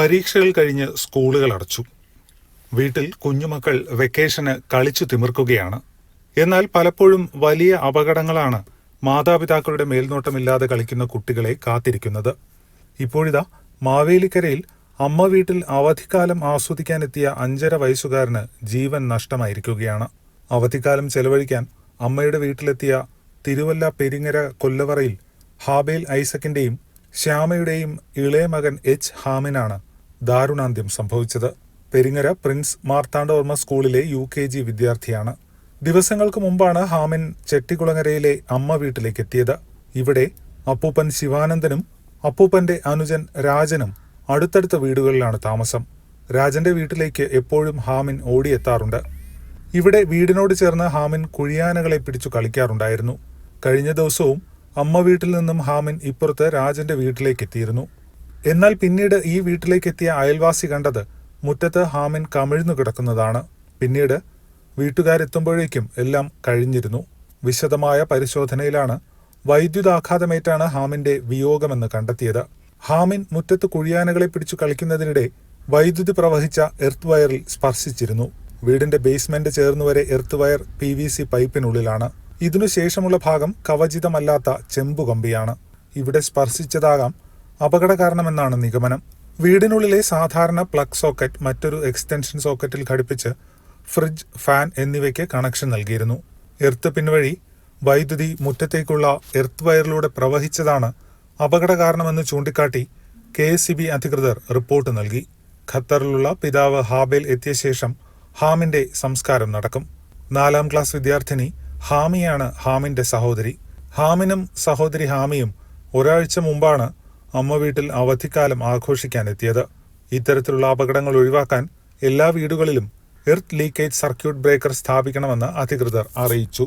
പരീക്ഷകൾ കഴിഞ്ഞ് സ്കൂളുകൾ അടച്ചു. വീട്ടിൽ കുഞ്ഞുമക്കൾ വെക്കേഷന് കളിച്ചു തിമിർക്കുകയാണ്. എന്നാൽ പലപ്പോഴും വലിയ അപകടങ്ങളാണ് മാതാപിതാക്കളുടെ മേൽനോട്ടമില്ലാതെ കളിക്കുന്ന കുട്ടികളെ കാത്തിരിക്കുന്നത്. ഇപ്പോഴിതാ മാവേലിക്കരയിൽ അമ്മ വീട്ടിൽ അവധിക്കാലം ആസ്വദിക്കാനെത്തിയ അഞ്ചര വയസ്സുകാരന് ജീവൻ നഷ്ടമായിരിക്കുകയാണ്. അവധിക്കാലം ചെലവഴിക്കാൻ അമ്മയുടെ വീട്ടിലെത്തിയ തിരുവല്ല പെരിങ്ങര കൊല്ലവറയിൽ ഹാബേൽ ഐസക്കിന്റെയും ശ്യാമയുടെയും ഇളയ മകൻ എച്ച് ഹാമിനാണ് ദാരുണാന്ത്യം സംഭവിച്ചത്. പെരിങ്ങര പ്രിൻസ് മാർത്താണ്ഡവർമ്മ സ്കൂളിലെ യു കെ ജി വിദ്യാർത്ഥിയാണ്. ദിവസങ്ങൾക്ക് മുമ്പാണ് ഹാമിൻ ചെട്ടികുളങ്ങരയിലെ അമ്മ വീട്ടിലേക്ക് എത്തിയത് ഇവിടെ അപ്പൂപ്പൻ ശിവാനന്ദനും അപ്പൂപ്പന്റെ അനുജൻ രാജനും അടുത്തടുത്ത വീടുകളിലാണ് താമസം. രാജന്റെ വീട്ടിലേക്ക് എപ്പോഴും ഹാമിൻ ഓടിയെത്താറുണ്ട്. ഇവിടെ വീടിനോട് ചേർന്ന് ഹാമിൻ കുഴിയാനകളെ പിടിച്ചു കളിക്കാറുണ്ടായിരുന്നു. കഴിഞ്ഞ ദിവസവും അമ്മ വീട്ടിൽ നിന്നും ഹാമിൻ ഇപ്പുറത്ത് രാജന്റെ വീട്ടിലേക്ക് എത്തിയിരുന്നു എന്നാൽ പിന്നീട് ഈ വീട്ടിലേക്ക് എത്തിയ അയൽവാസി കണ്ടത് മുറ്റത്ത് ഹാമിൻ കമിഴ്ന്നു കിടക്കുന്നതാണ്. പിന്നീട് വീട്ടുകാരെത്തുമ്പോഴേക്കും എല്ലാം കഴിഞ്ഞിരുന്നു. വിശദമായ പരിശോധനയിലാണ് വൈദ്യുതാഘാതമേറ്റാണ് ഹാമിന്റെ വിയോഗമെന്ന് കണ്ടെത്തിയത്. ഹാമിൻ മുറ്റത്ത് കുഴിയാനകളെ പിടിച്ചു കളിക്കുന്നതിനിടെ വൈദ്യുതി പ്രവഹിച്ച എർത്ത് വയറിൽ സ്പർശിച്ചിരുന്നു. വീടിന്റെ basement ചേർന്നുവരെ earth wire P V C പൈപ്പിനുള്ളിലാണ്. ഇതിനുശേഷമുള്ള ഭാഗം കവചിതമല്ലാത്ത ചെമ്പുകമ്പിയാണ്. ഇവിടെ സ്പർശിച്ചതാകാം അപകട കാരണമെന്നാണ് നിഗമനം. വീടിനുള്ളിലെ സാധാരണ പ്ലഗ് സോക്കറ്റ് മറ്റൊരു എക്സ്റ്റൻഷൻ സോക്കറ്റിൽ ഘടിപ്പിച്ച് ഫ്രിഡ്ജ് ഫാൻ എന്നിവയ്ക്ക് കണക്ഷൻ നൽകിയിരുന്നു. എർത്ത് പിൻവഴി വൈദ്യുതി മുറ്റത്തേക്കുള്ള എർത്ത് വയറിലൂടെ പ്രവഹിച്ചതാണ് അപകട കാരണമെന്ന് ചൂണ്ടിക്കാട്ടി കെ എസ് ബി അധികൃതർ റിപ്പോർട്ട് നൽകി. ഖത്തറിലുള്ള പിതാവ് ഹാബേൽ എത്തിയ ശേഷം ഹാമിന്റെ സംസ്കാരം നടക്കും. നാലാം ക്ലാസ് വിദ്യാർത്ഥിനി ഹാമിയാണ് ഹാമിന്റെ സഹോദരി. ഹാമിനും സഹോദരി ഹാമിയും ഒരാഴ്ച മുമ്പാണ് അമ്മ വീട്ടിൽ അവധിക്കാലം ആഘോഷിക്കാനെത്തിയത്. ഇത്തരത്തിലുള്ള അപകടങ്ങൾ ഒഴിവാക്കാൻ എല്ലാ വീടുകളിലും എർത്ത് ലീക്കേജ് സർക്യൂട്ട് ബ്രേക്കർ സ്ഥാപിക്കണമെന്ന് അധികൃതർ അറിയിച്ചു.